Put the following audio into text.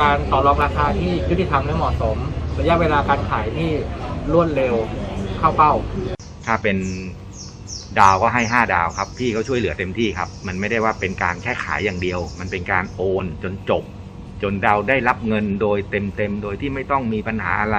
การต่อรองราคาที่ยุติธรรมและเหมาะสม ระยะเวลาการขายที่รวดเร็วเข้าเป้า ถ้าเป็นดาวก็ให้ 5 ดาวครับพี่เขาช่วยเหลือเต็มที่ครับ มันไม่ได้ว่าเป็นการแค่ขายอย่างเดียว มันเป็นการโอนจนจบ จนเราได้รับเงินโดยเต็มๆโดยที่ไม่ต้องมีปัญหาอะไร